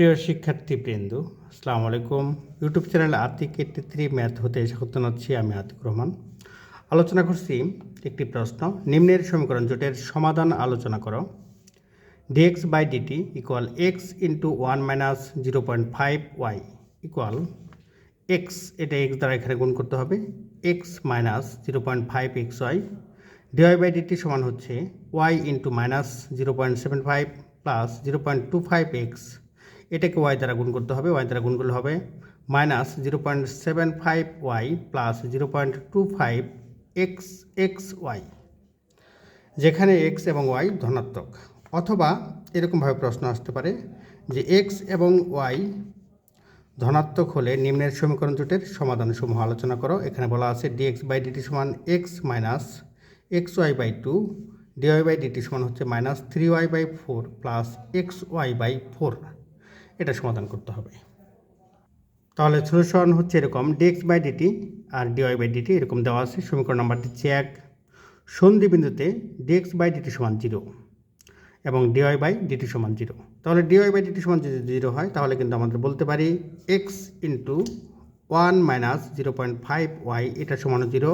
প্রিয় শিক্ষার্থীবৃন্দ, আসসালামু আলাইকুম। YouTube channel Atik eighty three math হতে স্বাগত জানাচ্ছি আমি আতিক রহমান। আলোচনা করছি একটি প্রশ্ন, নিম্নের সমীকরণ জোটের সমাধান আলোচনা করো। Dx by dt equal x into one minus zero point five y equal x এটা এক্স দ্বারা এখানে গুণ করতে হবে। X minus zero point five x y dy by dt সমান হচ্ছে y into minus zero point seven five plus zero point two five x এটাকে Y দ্বারা গুণ করতে হবে ওয়াই দ্বারা গুণ করলে হবে minus zero point seven five y plus zero point two five x x y যেখানে এক্স এবং ওয়াই ধনাত্মক। অথবা এরকমভাবে প্রশ্ন আসতে পারে যে এক্স এবং ওয়াই ধনাত্মক হলে নিম্নের সমীকরণ জোটের সমাধান সমূহ আলোচনা করো। এখানে বলা আছে ডিএক্স বাই ডিটি সমান x minus x y by two dy by dt সমান হচ্ছে minus three y by four plus x y by four এটা সমাধান করতে হবে। তাহলে সলিউশন হচ্ছে এরকম ডিএক্স বাই ডিটি আর ডিওয়াই বাই ডিটি এরকম দেওয়া আছে, সমীকরণ নাম্বার দিচ্ছে এক। সন্ধি বিন্দুতে ডিএক্স বাই ডিটি সমান জিরো এবং ডিওয়াই বাই ডিটি সমান জিরো তাহলে ডিওয়াই বাই ডিটি সমান যদি জিরো হয়, তাহলে কিন্তু আমাদের বলতে পারি x into one minus zero point five y এটা সমান জিরো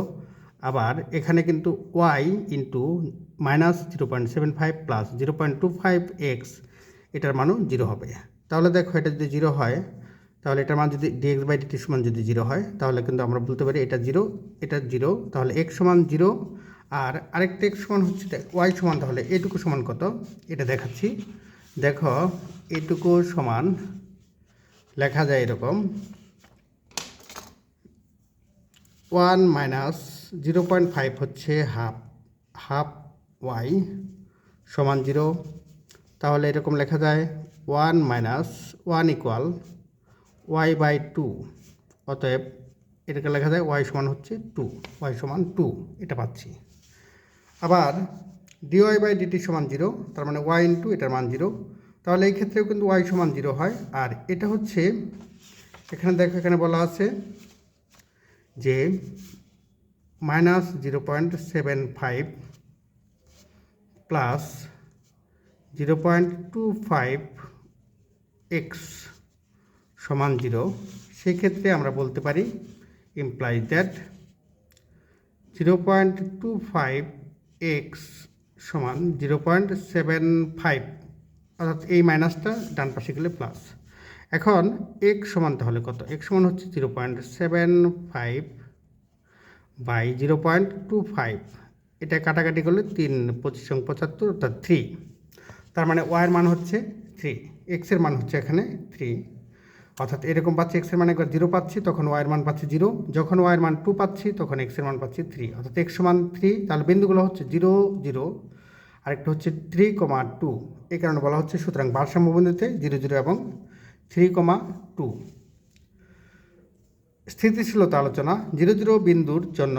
আবার এখানে কিন্তু y into minus zero point seven five plus zero point two five x এটার মানও জিরো হবে। তাহলে দেখো এটা যদি জিরো হয়, তাহলে এটার মান যদি ডিএক্স বাই ডিটি সমান যদি জিরো হয়, তাহলে কিন্তু আমরা বলতে পারি এটা জিরো এটা জিরো তাহলে এক্স সমান জিরো আর আরেকটা এক্স সমান হচ্ছে ওয়াই সমান, তাহলে এটুকু সমান কত? এটা দেখাচ্ছি। দেখো, এটুকু সমান, লেখা যায় এরকম one minus zero point five হচ্ছে হাফ হাফ ওয়াই সমান জিরো তাহলে এরকম লেখা যায় one minus one equal y by two অতএব এটাকে লেখা যায় ওয়াই সমান হচ্ছে টু ওয়াই সমান টু এটা পাচ্ছি। আবার ডিওয়াই বাই ডিটি সমান জিরো তার মানে ওয়াই ইন্টু এটার মান জিরো তাহলে এই ক্ষেত্রেও কিন্তু ওয়াই সমান জিরো হয়। আর এটা হচ্ছে, এখানে দেখো, এখানে বলা আছে যে minus zero point seven five plus zero point two five x সমান জিরো সেক্ষেত্রে আমরা বলতে পারি imply that zero point two five x সমান জিরো পয়েন্ট সেভেন ফাইভ অর্থাৎ এই মাইনাসটা ডান পাশে গেলে প্লাস এখন এক সমান তাহলে কত? এক সমান হচ্ছে zero point seven five by zero point two five এটা কাটাকাটি করলে তিন, পঁচিশ পঁচাত্তর, অর্থাৎ থ্রি তার মানে ওয়াইয়ের মান হচ্ছে থ্রি এক্সের মান হচ্ছে এখানে থ্রি অর্থাৎ এরকম পাচ্ছি এক্সের মান একবার জিরো পাচ্ছি, তখন ওয়াইয়ের মান পাচ্ছি জিরো যখন ওয়াইয়ের মান টু পাচ্ছি, তখন এক্সের মান পাচ্ছি থ্রি অর্থাৎ এক্স মান থ্রি তাহলে বিন্দুগুলো হচ্ছে জিরো জিরো আরেকটা হচ্ছে থ্রি কমা টু এই কারণে বলা হচ্ছে সুতরাং ভারসাম্য বিন্দুতে জিরো জিরো এবং থ্রি কমা টু স্থিতিশীলতা আলোচনা। জিরো জিরো বিন্দুর জন্য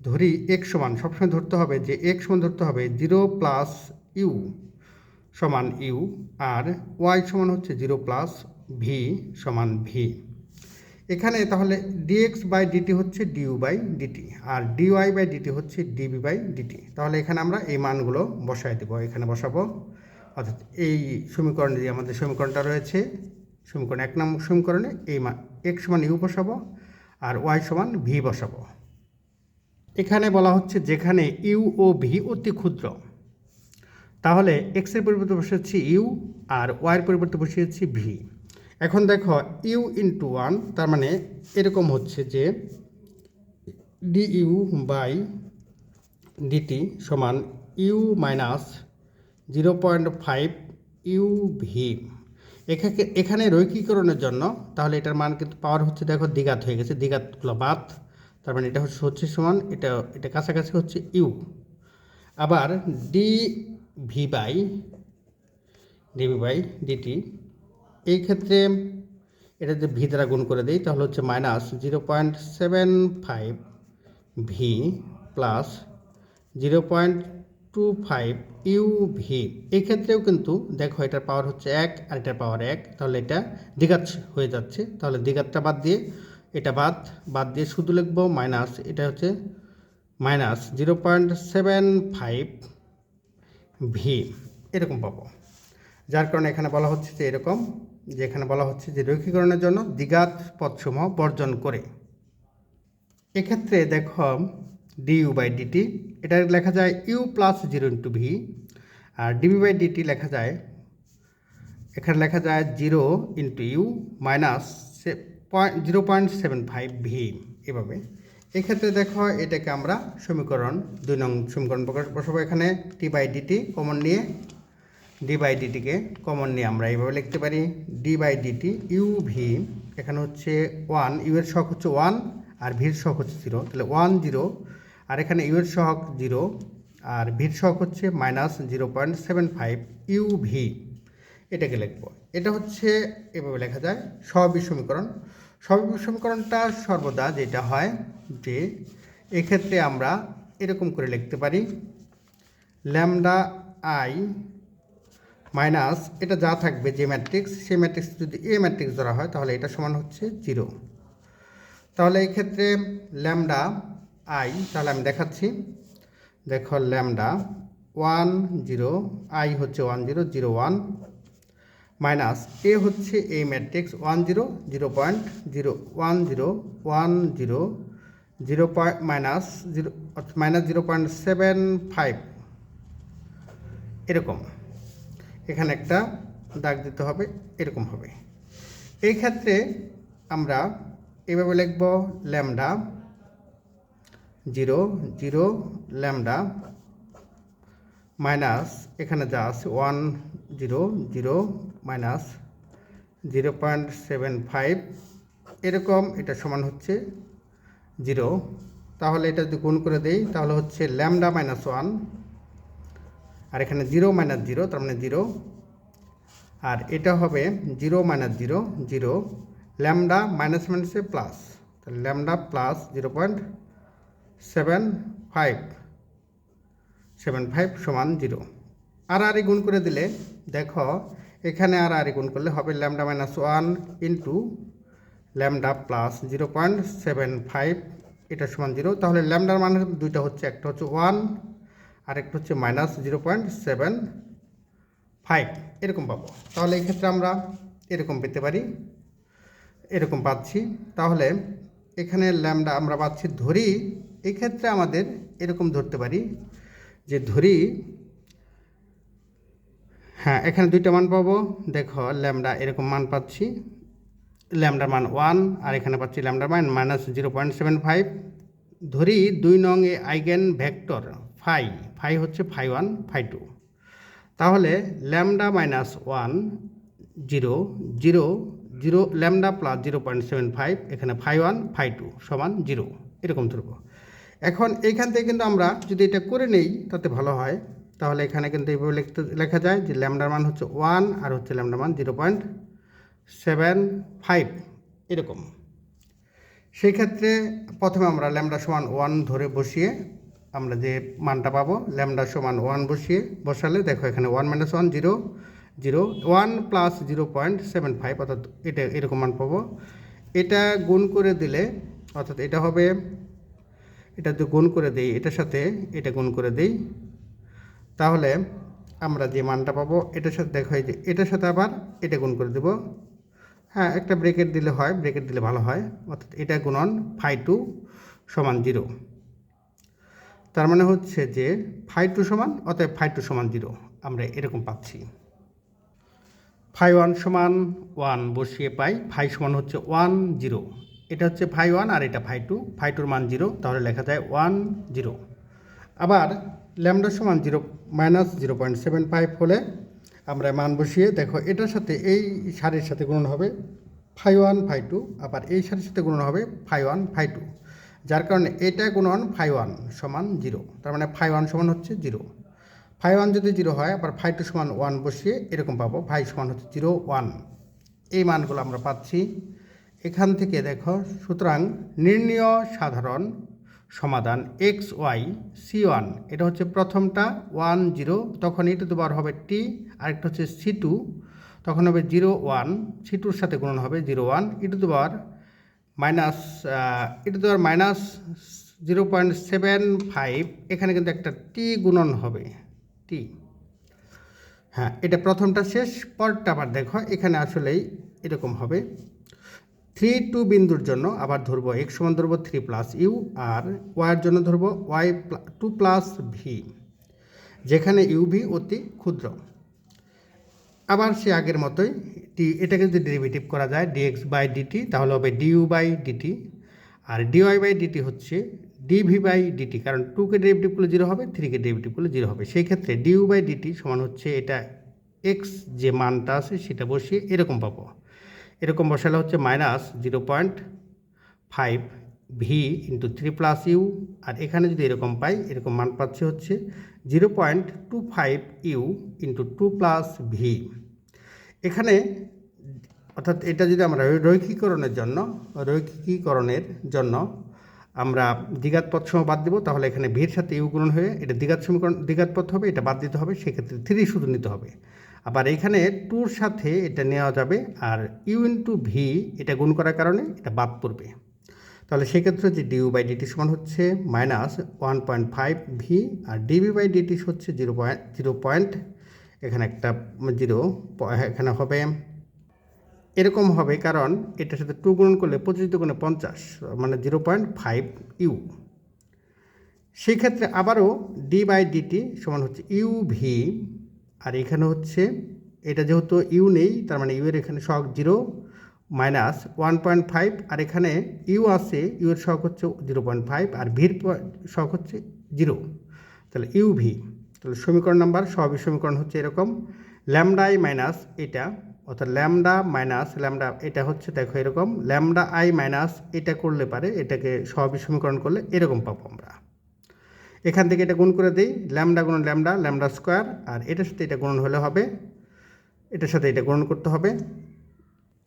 ধরি এক সমান। সবসময় ধরতে হবে যে এক সমান ধরতে হবে জিরো প্লাস ইউ সমান ইউ আর ওয়াই সমান হচ্ছে জিরো প্লাস ভি সমান ভি। এখানে তাহলে ডিএক্স বাই ডিটি হচ্ছে ডিউ বাই ডিটি আর ডিওয়াই বাই ডিটি হচ্ছে ডিবি বাই ডিটি তাহলে এখানে আমরা এই মানগুলো বসাই দেবো, এখানে বসাবো। অর্থাৎ এই সমীকরণে যে আমাদের সমীকরণটা রয়েছে, সমীকরণ এক নম্বর সমীকরণে এই মান এক্স সমান ইউ বসাবো আর ওয়াই সমান ভি বসাবো। এখানে বলা হচ্ছে যেখানে ইউ ও ভি অতি ক্ষুদ্র। তাহলে এক্সের পরিবর্তে বসে বসিয়েছি ইউ আর ওয়াইয়ের পরিবর্তে বসে বসিয়েছি ভি এখন দেখো ইউ ইন্টু ওয়ান তার মানে এরকম হচ্ছে যে ডি ইউ বাই ডিটি সমান u minus zero point five u v এখানে এখানে রৈকীকরণের জন্য, তাহলে এটার মান কিন্তু পাওয়ার হচ্ছে, দেখো দ্বিঘাত হয়ে গেছে, দ্বিঘাতগুলো বাদ। তার মানে এটা হচ্ছে হচ্ছে সমান, এটা এটা কাছাকাছি হচ্ছে ইউ আবার d v by dv by dt এই ক্ষেত্রে এটা যদি ভি দ্বারা গুণ করে দিই, তাহলে হচ্ছে minus zero point seven five v plus zero point two five u v এই ক্ষেত্রেও কিন্তু দেখো এটার পাওয়ার হচ্ছে এক আর এটার পাওয়ার এক, তাহলে এটা দ্বিঘাত হয়ে যাচ্ছে। তাহলে দ্বিঘাতটা বাদ দিয়ে এটা বাদ বাদ দিয়ে শুধু লিখব মাইনাস এটা হচ্ছে minus zero point seven five v এরকম পাবো। যার কারণে এখানে বলা হচ্ছে যে এরকম, যে এখানে বলা হচ্ছে যে রৈখিকরণের জন্য দ্বিঘাত পথসমূহ বর্জন করে। এক্ষেত্রে দেখো ডি ইউ বাই ডিটি এটা লেখা যায় u plus zero into v R DB by DT লেখা যায়, এখানে লেখা যায় zero into u minus point zero point seven five v এভাবে। এক্ষেত্রে দেখো এটাকে আমরা সমীকরণ, দুই নং সমীকরণ প্রকাশ বসাবো এখানে টি বাই ডিটি কমন নিয়ে ডি বাই ডিটিকে কমন নিয়ে আমরা এইভাবে লিখতে পারি d by dt u v এখানে হচ্ছে ওয়ান ইউ এর শখ হচ্ছে ওয়ান আর ভির শখ হচ্ছে জিরো তাহলে ওয়ান জিরো আর এখানে ইউ এর শখ জিরো আর ভির শখ হচ্ছে minus zero point seven five u v এটাকে লিখব। এটা হচ্ছে, এভাবে লেখা যায় স্বাভাবিক সমীকরণ। স্বাভাবিক সমীকরণটা সর্বদা যেটা হয় যে এক্ষেত্রে আমরা এরকম করে লিখতে পারি ল্যামডা আই মাইনাস এটা যা থাকবে যে ম্যাট্রিক্স, সেই ম্যাট্রিক্স যদি এ ম্যাট্রিক্স ধরা হয় তাহলে এটা সমান হচ্ছে জিরো। তাহলে এই ক্ষেত্রে ল্যামডা আই, তাহলে আমি দেখাচ্ছি। দেখো ল্যামডা ওয়ান জিরো, আই হচ্ছে one zero zero one minus A হচ্ছে এই matrix, one zero zero point zero, one zero one zero zero point minus zero minus zero point seven five. এরকম। এখানে একটা দাগ দিতে হবে, এরকম হবে। এই ক্ষেত্রে আমরা এভাবে লিখব lambda zero zero, lambda minus, এখানে যা আছে, one, zero zero, minus zero point seven five. এরকম এটা সমান হচ্ছে জিরো। তাহলে এটা যদি গুণ করে দেই, তাহলে হচ্ছে ল্যামডা মাইনাস ওয়ান, আর এখানে জিরো মাইনাস জিরো, তার মানে জিরো। আর এটা হবে zero minus zero zero. Lambda minus মাইনাসে প্লাস, তাহলে lambda plus zero point seven five seven five সমান জিরো। আর আর গুণ করে দিলে, দেখো, এখানে আর আর গুণ করলে হবে lambda minus one into lambda plus zero point seven five এটা সমান জিরো তাহলে ল্যামডার মান দুইটা হচ্ছে, একটা হচ্ছে ওয়ান আর একটা হচ্ছে minus zero point seven five এরকম পাবো। তাহলে এই ক্ষেত্রে আমরা এরকম পেতে পারি, এরকম পাচ্ছি। তাহলে এখানে ল্যামডা আমরা পাচ্ছি ধরি, এই ক্ষেত্রে আমাদের এরকম ধরতে পারি যে ধরি হ্যাঁ এখানে দুইটা মান পাবো, দেখো ল্যামডা এরকম মান পাচ্ছি। ল্যামডার মান ওয়ান, আর এখানে পাচ্ছি ল্যামডার মান minus zero point seven five. ধরি দুই নং এ আইগেন ভেক্টর ফাই ফাই হচ্ছে ফাই ওয়ান, ফাই টু। তাহলে lambda minus one zero zero zero, lambda plus zero point seven five, এখানে ফাই ওয়ান, ফাই টু সমান জিরো, এরকম ধরবো। এখন এইখান থেকে কিন্তু আমরা যদি এটা করে নেই, তাতে ভালো হয়। তাহলে এখানে কিন্তু এইভাবে লিখতে, লেখা যায় যে ল্যামডার মান হচ্ছে ওয়ান, আর হচ্ছে ল্যামডার মান জিরো পয়েন্ট সেভেন ফাইভ এরকম। সেই ক্ষেত্রে প্রথমে আমরা ল্যামডা সমান ওয়ান ধরে বসিয়ে আমরা যে মানটা পাবো, ল্যামডা সমান ওয়ান বসিয়ে বসালে দেখো এখানে one minus one zero zero one plus zero point seven five, অর্থাৎ এটা এরকম মান পাবো। এটা গুণ করে দিলে, অর্থাৎ এটা হবে, এটা যদি গুণ করে দেই এটার সাথে, এটা গুণ করে দেই, তাহলে আমরা যে মানটা পাবো এটার সাথে, দেখা হয় যে এটার সাথে আবার এটা গুণ করে দেব হ্যাঁ একটা ব্রেকেট দিলে হয় ব্রেকেট দিলে ভালো হয়। অর্থাৎ এটা গুণন ফাই টু সমান জিরো তার মানে হচ্ছে যে ফাই টু সমান, অতএব ফাই টু সমান জিরো আমরা এরকম পাচ্ছি। ফাই ওয়ান সমান ওয়ান বসিয়ে পাই ফাই সমান হচ্ছে ওয়ান জিরো এটা হচ্ছে ফাই ওয়ান আর এটা ফাই টু ফাই টুর মান জিরো তাহলে লেখা যায় ওয়ান জিরো আবার ল্যামডা সমান zero minus zero point seven five হলে আমরা মান বসিয়ে দেখো, এটার সাথে এই সারির সাথে গুণন হবে ফাই ওয়ান ফাই টু আবার এই সারির সাথে গুণন হবে ফাই ওয়ান ফাই টু যার কারণে এটা গুণন ফাই ওয়ান সমান জিরো তার মানে ফাই ওয়ান সমান হচ্ছে জিরো ফাই ওয়ান যদি জিরো হয়, আবার ফাই টু সমান ওয়ান বসিয়ে এরকম পাবো ফাই সমান হচ্ছে জিরো ওয়ান এই মানগুলো আমরা পাচ্ছি। এখান থেকে দেখো, সুতরাং নির্ণীয় সাধারণ সমাধান এক্স ওয়াই সি ওয়ান এটা হচ্ছে প্রথমটা ওয়ান জিরো তখন ই টু দি পাওয়ার হবে টি আরেকটা হচ্ছে সি টু তখন হবে জিরো ওয়ান সি টুর সাথে গুণন হবে zero one e to the minus e to the minus zero point seven five এখানে কিন্তু একটা টি গুণন হবে টি হ্যাঁ এটা প্রথমটা শেষ পরটা আবার দেখো, এখানে আসলেই এরকম হবে। থ্রি টু বিন্দুর জন্য আবার ধরবো এক্স সমান ধরবো থ্রি প্লাস ইউ আর ওয়াইয়ের জন্য ধরবো ওয়াই টু প্লাস ভি যেখানে ইউ ভি অতি ক্ষুদ্র। আবার সে আগের মতোই টি এটাকে যদি ডেরিভেটিভ করা যায় ডিএক্স বাই ডিটি তাহলে হবে ডিইউ বাই ডিটি আর ডিওয়াই বাই ডিটি হচ্ছে ডিভি বাই ডিটি কারণ টুকে ডেরিভেটিভ করলে জিরো হবে থ্রিকে ডেরিভেটিভ করলে জিরো হবে। সেই ক্ষেত্রে ডিইউ বাই ডিটি সমান হচ্ছে এটা এক্স যে মানটা আছে সেটা বসিয়ে এরকম পাবো। এরকম বসালে হচ্ছে minus zero point five v into three plus u আর এখানে যদি এরকম পাই, এরকম মান পাচ্ছি হচ্ছে zero point two five u into two plus v এখানে অর্থাৎ এটা যদি আমরা রৈখিকরণের জন্য, রৈখিকীকরণের জন্য আমরা দ্বিঘাত পথ সময় বাদ দেবো, তাহলে এখানে ভির সাথে ইউ গুণন হয়ে এটা দ্বিঘাত সমীকরণ, দ্বিঘাত পথ হবে, এটা বাদ দিতে হবে, সেক্ষেত্রে থ্রি শুধু নিতে হবে। আবার এখানে টুর সাথে এটা নেওয়া যাবে, আর ইউ ইন্টু ভি এটা গুণ করার কারণে এটা বাদ পড়বে। তাহলে সেক্ষেত্রে যে ডিউ বাই ডিটি সমান হচ্ছে minus one point five v R DB by DT হচ্ছে জিরো পয়েন্ট জিরো পয়েন্ট এখানে একটা জিরো এখানে হবে এরকম হবে কারণ এটার সাথে টু গুণন করলে পঁচিশ দুগুণে পঞ্চাশ মানে জিরো পয়েন্ট ফাইভ ইউ সেই ক্ষেত্রে আবারও ডি বাই ডিটি সমান হচ্ছে ইউ ভি আর এখানে হচ্ছে, এটা যেহেতু ইউ নেই, তার মানে ইউ এর এখানে শখ zero minus one point five আর এখানে ইউ আছে ইউ এর শখ হচ্ছে জিরো পয়েন্ট ফাইভ আর ভির শখ হচ্ছে জিরো। তাহলে ইউ ভি, তাহলে সমীকরণ নাম্বার, সবই সমীকরণ হচ্ছে এরকম। ল্যামডাই মাইনাস এটা, অর্থাৎ ল্যামডা মাইনাস, ল্যামডা এটা হচ্ছে দেখো এরকম, ল্যামডা আই মাইনাস এটা করলে পারে, এটাকে সবই সমীকরণ করলে এরকম পাবো আমরা। এখান থেকে এটা গুণ করে দিই, ল্যামডা গুণ ল্যামডা ল্যামডা স্কোয়ার, আর এটার সাথে এটা গুণন হলে হবে, এটার সাথে এটা গুণন করতে হবে।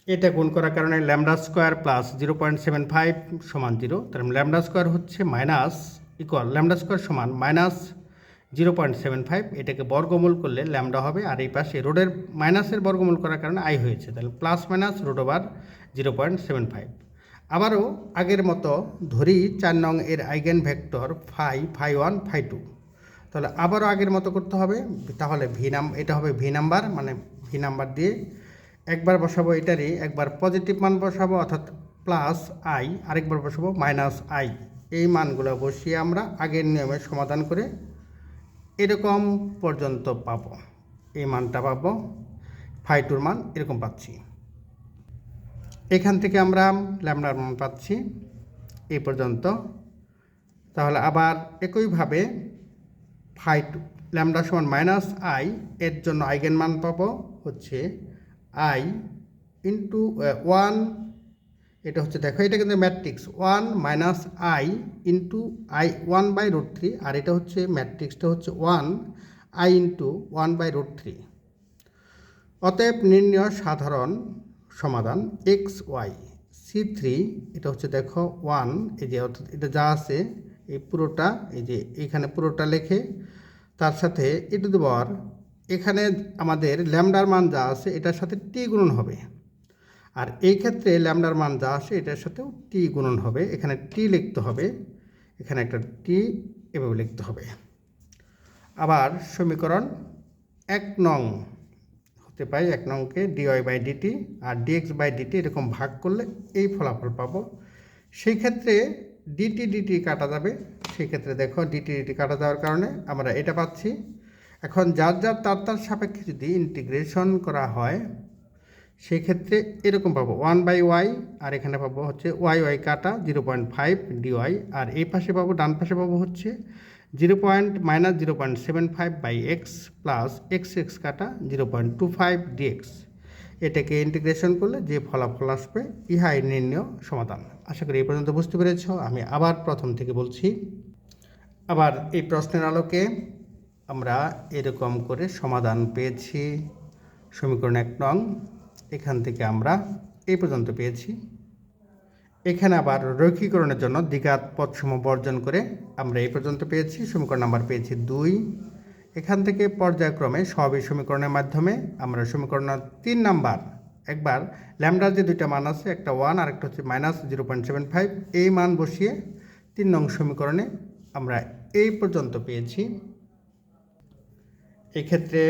এটা গুণ করার কারণে lambda square plus zero point seven five সমান জিরো। তার ল্যামডা স্কোয়ার হচ্ছে মাইনাস ইকুয়াল ল্যামডা স্কোয়ার সমান minus zero point seven five. এটাকে বর্গমূল করলে ল্যামডা হবে আর এই পাশে রোডের মাইনাসের বর্গমূল করার কারণে আই হয়েছে। তাহলে plus minus root over zero point seven five. আবারও আগের মতো ধরি চার নং এর eigen vector phi phi one phi two তাহলে আবারও আগের মতো করতে হবে। তাহলে ভি নাম এটা হবে ভি নাম্বার মানে ভি নাম্বার দিয়ে একবার বসাবো এটারই, একবার পজিটিভ মান বসাবো, অর্থাৎ প্লাস আই আরেকবার বসাবো মাইনাস আই এই মানগুলো বসিয়ে আমরা আগের নিয়মে সমাধান করে এরকম পর্যন্ত পাবো। এই মানটা পাবো ফাই টুর মান এরকম পাচ্ছি। এখান থেকে আমরা ল্যামডার মান পাচ্ছি, এই পর্যন্ত। তাহলে আবার একইভাবে ফাই টু ল্যামডা সমান মাইনাস আই এর জন্য আইগেন মান পাবো হচ্ছে আই ইন্টু ওয়ান এটা হচ্ছে দেখো, এটা কিন্তু matrix one minus i into i one by root three আর এটা হচ্ছে ম্যাট্রিক্সটা হচ্ছে one i into one by root three অতএব নির্ণয় সাধারণ সমাধান এক্স ওয়াই সি থ্রি এটা হচ্ছে দেখো ওয়ান এই যে অর্থাৎ এটা যা আছে, এই পুরোটা, এই যে এখানে পুরোটা লেখে, তার সাথে এ টু দেওয়ার এখানে আমাদের ল্যামডার মান যা আছে, এটার সাথে টি গুণন হবে। আর এই ক্ষেত্রে ল্যামডার মান যা আসে এটার সাথেও টি গুণন হবে। এখানে টি লিখতে হবে। এখানে একটা টি এভাবে লিখতে হবে। আবার সমীকরণ এক নং হতে পাই এক নংকে D Y by D T R D X by D T এরকম ভাগ করলে এই ফলাফল পাবো। সেই ক্ষেত্রে ডিটি ডিটি কাটা যাবে। সেই ক্ষেত্রে দেখো ডিটি ডিটি কাটা যাওয়ার কারণে আমরা এটা পাচ্ছি। এখন যার যার তার তার সাপেক্ষে যদি ইন্টিগ্রেশন করা হয় সেই ক্ষেত্রে এরকম পাবো ওয়ান বাই ওয়াই আর এখানে পাবো হচ্ছে ওয়াই ওয়াই কাটা জিরো পয়েন্ট ফাইভ ডিওয়াই আর এই পাশে পাবো, ডান পাশে পাবো হচ্ছে zero point minus zero point seven five by x plus x x কাটা zero point two five dx এটাকে ইন্টিগ্রেশন করলে যে ফলাফল আসবে, ইহাই নির্ণয় সমাধান। আশা করি এই পর্যন্ত বুঝতে পেরেছ, আমি আবার প্রথম থেকে বলছি। আবার এই প্রশ্নের আলোকে আমরা এরকম করে সমাধান পেয়েছি। সমীকরণ এক নং, এখান থেকে আমরা এই পর্যন্ত পেয়েছি। এখানে আবার রৈখিকরণের জন্য দ্বিঘাত পদসমূহ বর্জন করে আমরা এই পর্যন্ত পেয়েছি। সমীকরণ নাম্বার পেয়েছি দুই। এখান থেকে পর্যায়ক্রমে সবই সমীকরণের মাধ্যমে আমরা সমীকরণ তিন নাম্বার। একবার ল্যামডার যে দুইটা মান আছে, একটা ওয়ান আর একটা হচ্ছে minus zero point seven five, এই মান বসিয়ে তিন নং সমীকরণে আমরা এই পর্যন্ত পেয়েছি। এক্ষেত্রে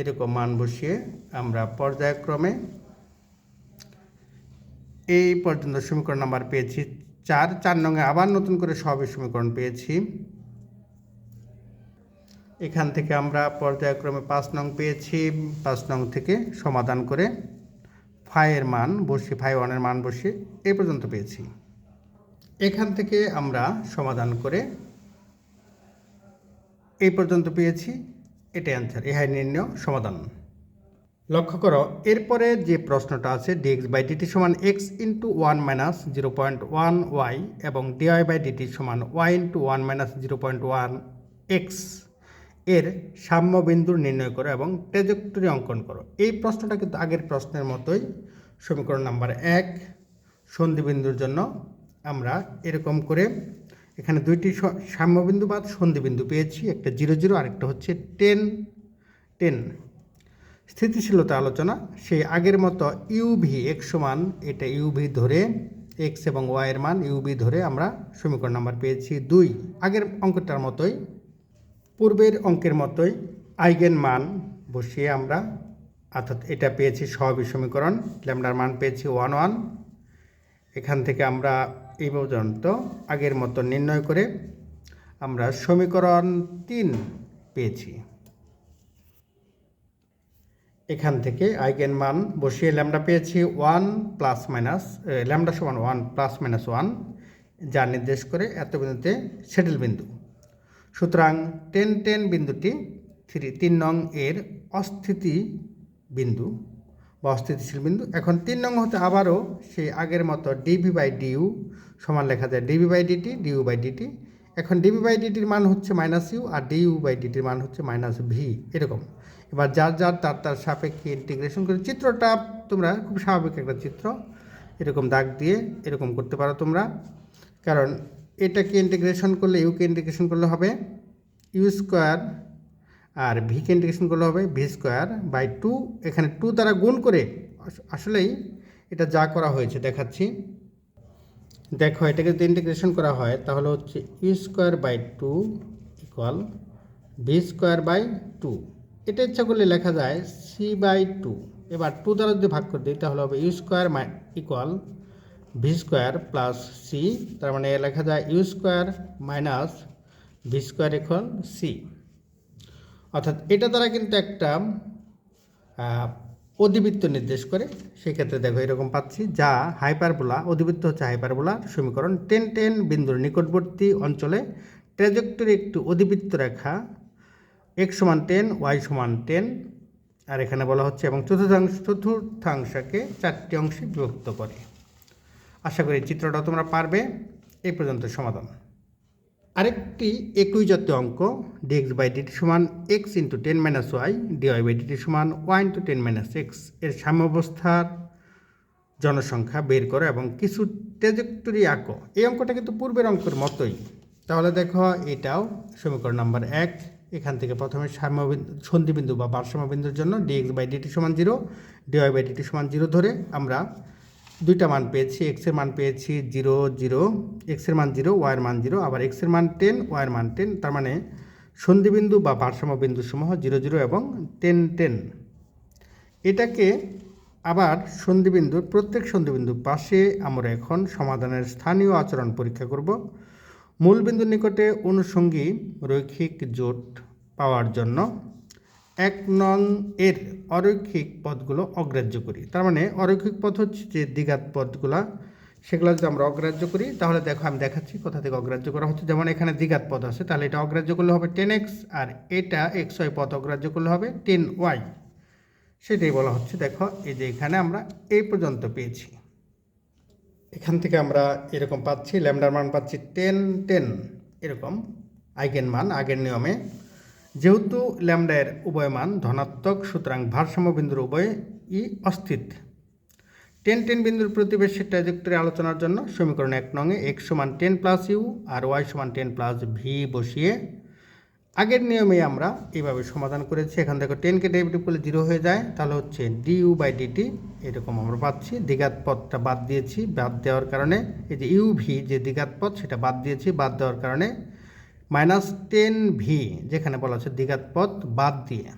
এরকম মান বসিয়ে আমরা পর্যায়ক্রমে এই পর্যন্ত সমীকরণ নাম্বার পেয়েছি। চার চার নঙে আবার নতুন করে সবই সমীকরণ পেয়েছি। এখান থেকে আমরা পর্যায়ক্রমে পাঁচ নং পেয়েছি। পাঁচ নং থেকে সমাধান করে ফাইয়ের মান বসিয়ে ফাই ওয়ানের মান বসিয়ে এই পর্যন্ত পেয়েছি। এখান থেকে আমরা সমাধান করে এই পর্যন্ত পেয়েছি। এটাই অ্যান্সার ইহাই নির্ণয়, সমাধান। লক্ষ্য করো, এরপরে যে প্রশ্নটা আছে ডিএক্স বাই ডিটি সমান x into one minus zero point one y এবং ডিওয়াই বাই ডিটি সমান y into one minus zero point one এক্সের সাম্যবিন্দু নির্ণয় করো এবং ট্রেজেক্টরি অঙ্কন করো। এই প্রশ্নটা কিন্তু আগের প্রশ্নের মতোই, সমীকরণ নাম্বার এক সন্ধিবিন্দুর জন্য আমরা এরকম করে এখানে দুইটি সাম্যবিন্দু বাদ সন্ধিবিন্দু পেয়েছি, একটা জিরো জিরো, আরেকটা হচ্ছে টেন টেন। স্থিতিশীলতা আলোচনা, সেই আগের মতো ইউভি এক্স সমান, এটা ইউভি ধরে এক্স এবং ওয়াইয়ের মান ইউভি ধরে আমরা সমীকরণ নাম্বার পেয়েছি দুই। আগের অঙ্কটার মতোই, পূর্বের অঙ্কের মতোই আইগেন মান বসিয়ে আমরা, অর্থাৎ এটা পেয়েছি সহবি সমীকরণ, ল্যামডার মান পেয়েছি ওয়ান ওয়ান। এখান থেকে আমরা এই পর্যন্ত আগের মতো নির্ণয় করে আমরা সমীকরণ তিন পেয়েছি। এখান থেকে আইগেন মান বসিয়ে ল্যামডা পেয়েছি ওয়ান প্লাস মাইনাস ল্যামডা সমান ওয়ান প্লাস মাইনাস ওয়ান, যা নির্দেশ করে এত বিন্দুতে সেটেল বিন্দু। সুতরাং টেন টেন বিন্দুটি থ্রি, তিন নং এর অস্থিতি বিন্দু। বা অস্থিতিশীল বিন্দু এখন তিন নং হতে আবারও সেই আগের মতো ডিভি বাই ডিউ সমান লেখা যায় dv by dt du by dt এখন ডিভি বাই ডিটির মান হচ্ছে মাইনাস ইউ আর ডিইউ বাই ডিটির মান হচ্ছে মাইনাস ভি এরকম। এবার যার যার তার তার সাপেক্ষে ইন্টিগ্রেশন করে চিত্রটা তোমরা খুব স্বাভাবিক একটা চিত্র, এরকম দাগ দিয়ে এরকম করতে পারো তোমরা। কারণ এটাকে ইন্টিগ্রেশন করলে ইউকে ইন্টিগ্রেশন করলে হবে? ইউ স্কোয়ার আর ভিকে ইন্টিগ্রেশন করলে হবে ভি স্কোয়ার বাই টু এখানে টু দ্বারা গুণ করে আস- আসলেই এটা যা করা হয়েছে, দেখাচ্ছি। দেখো, এটাকে যদি ইন্টিগ্রেশন করা হয়, তাহলে হচ্ছে u square by two equal v square by two এটা ইচ্ছা করলে লেখা যায় সি বাই টু এবার টু দ্বারা যদি ভাগ করে দিই, তাহলে হবে u square my equal v square plus c তার মানে লেখা যায় u square minus v square equal c অর্থাৎ এটা দ্বারা কিন্তু একটা অধিবৃত্ত নির্দেশ করে। সেক্ষেত্রে দেখো এরকম পাচ্ছি, যা হাইপারবোলা, অধিবৃত্ত হচ্ছে হাইপারবোলার সমীকরণ টেন টেন বিন্দুর নিকটবর্তী অঞ্চলে ট্রেজেক্টরি একটি অধিবৃত্ত রেখা এক্স সমান টেন ওয়াই সমান টেন, আর এখানে বলা হচ্ছে এবং চতুর্থাংশ, চতুর্থাংশকে চারটি অংশে বিভক্ত করে। আশা করি চিত্রটা তোমরা পারবে। এই পর্যন্ত সমাধান। আরেকটি একই জাতীয় অঙ্ক ডিএক্স বাই ডিটি সমান x into ten minus y dy by dt সমান ওয়াই ইন্টু টেন মাইনাস এক্সের সাম্যাবস্থার জনসংখ্যা বের করো এবং কিছু ট্রেজেক্টরি আঁকো। এই অঙ্কটা কিন্তু পূর্বের অঙ্কের মতোই। তাহলে দেখো এটাও সমীকরণ নাম্বার এক, এখান থেকে প্রথমে সাম্যবিন্দু সন্ধিবিন্দু বা ভারসাম্যবিন্দুর জন্য ডিএক্স বাই ডিটি সমান জিরো ডিওয়াই বাই ডিটি সমান জিরো ধরে আমরা দুইটা মান পেয়েছি এক্সের মান পেয়েছি জিরো জিরো এক্সের মান জিরো ওয়াইয়ের মান জিরো, আবার এক্সের মান টেন ওয়াইয়ের মান টেন তার মানে সন্ধিবিন্দু বা ভারসাম্য বিন্দু সমূহ জিরো জিরো এবং টেন টেন এটাকে আবার সন্ধিবিন্দুর প্রত্যেক সন্ধিবিন্দুর পাশে আমরা এখন সমাধানের স্থানীয় আচরণ পরীক্ষা করব। মূল বিন্দুর নিকটে অনুষঙ্গী রৈখিক জোট পাওয়ার জন্য এক নং এর অরৈখিক পদগুলো অগ্রাহ্য করি। তার মানে অরৈখিক পথ হচ্ছে যে দ্বিঘাত পথগুলা সেগুলো যদি আমরা অগ্রাহ্য করি, তাহলে দেখো আমি দেখাচ্ছি কোথা থেকে অগ্রাহ্য করা হচ্ছে। যেমন এখানে দ্বিঘাত পদ আছে, তাহলে এটা অগ্রাহ্য করলে হবে টেন এক্স, আর এটা এক্স ওয়াই পথ অগ্রাহ্য করলে হবে টেন ওয়াই। সেটাই বলা হচ্ছে। দেখো, এই যে এখানে আমরা এই পর্যন্ত পেয়েছি। এখান থেকে আমরা এরকম পাচ্ছি, ল্যামডার মান পাচ্ছি টেন টেন, এরকম। আইগেন মান, আগের নিয়মে। যেহেতু ল্যামডায়ের উভয় মান ধনাত্মক, সুতরাং ভারসাম্য বিন্দুর উভয় ই অস্থিত। টেন টেন বিন্দুর প্রতিবেশী ট্র্যাজেক্টরি আলোচনার জন্য সমীকরণ এক নঙে এক্স সমান টেন প্লাস ইউ আর ওয়াই সমান টেন প্লাস ভি বসিয়ে আগের নিয়মে আমরা এইভাবে সমাধান করেছি। এখান থেকে টেনকে ডেরিভেটিভ করলে জিরো হয়ে যায়। তাহলে হচ্ছে ডিইউ বাই ডিটি এরকম আমরা পাচ্ছি। দ্বিঘাত পথটা বাদ দিয়েছি। বাদ দেওয়ার কারণে এই যে ইউ ভি যে দ্বিঘাত পথ সেটা বাদ দিয়েছি। বাদ দেওয়ার কারণে মাইনাস টেন ভি, যেখানে বলা হচ্ছে দ্বিঘাত পথ বাদ দিয়ে।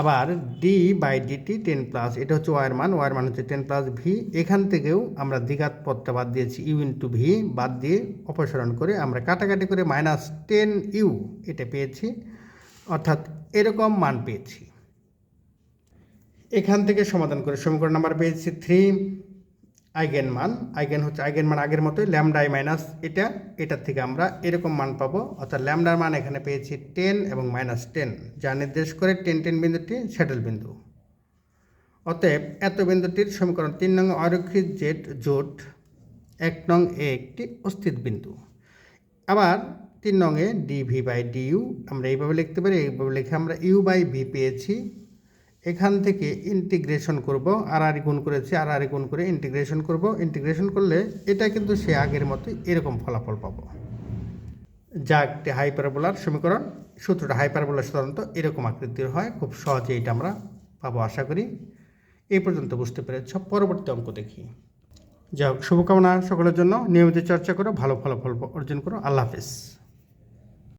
আবার d by dt ten plus, এটা হচ্ছে ওয়ার মান ওয়ার মান হচ্ছে টেন প্লাস ভি। এখান থেকেও আমরা দ্বিঘাত পদটা বাদ দিয়েছি ইউ ইন্টু ভি বাদ দিয়ে অপসারণ করে আমরা কাটাকাটি করে মাইনাস টেন ইউ এটা পেয়েছি, অর্থাৎ এরকম মান পেয়েছি। এখান থেকে সমাধান করে সমীকরণ নাম্বার পেয়েছি থ্রি আইগেন মান, আইগেন হচ্ছে আইগেন মান আগের মতোই ল্যামডাই মাইনাস এটা, এটার থেকে আমরা এরকম মান পাবো। অর্থাৎ ল্যামডার মান এখানে পেয়েছি টেন এবং মাইনাস টেন, যা নির্দেশ করে টেন টেন বিন্দুটি স্যাটেল বিন্দু। অতএব এত বিন্দুটির সমীকরণ তিন নং অরক্ষিত জেট জোট, এক নং এ একটি অস্থিত বিন্দু। আবার তিন নংয়ে d v by d u, আমরা এইভাবে লিখতে পারি, এইভাবে লিখে আমরা ইউ বাই ভি পেয়েছি। এখান থেকে ইন্টিগ্রেশন করব, আর আর গুণ করেছি, আর আর গুণ করে ইন্টিগ্রেশন করব। ইন্টিগ্রেশন করলে এটা কিন্তু সে আগের মতোই এরকম ফলাফল পাবো। যা একটি হাইপারবোলার সমীকরণ, সূত্রটা হাইপারবোলার সাধারণত এরকম আকৃতির হয়, খুব সহজে এটা আমরা পাবো আশা করি। এই পর্যন্ত বুঝতে পেরেছ, পরবর্তী অঙ্ক দেখি। যাই হোক, শুভকামনা সকলের জন্য, নিয়মিত চর্চা করো, ভালো ফলাফল অর্জন করো, আল্লাহ হাফেজ।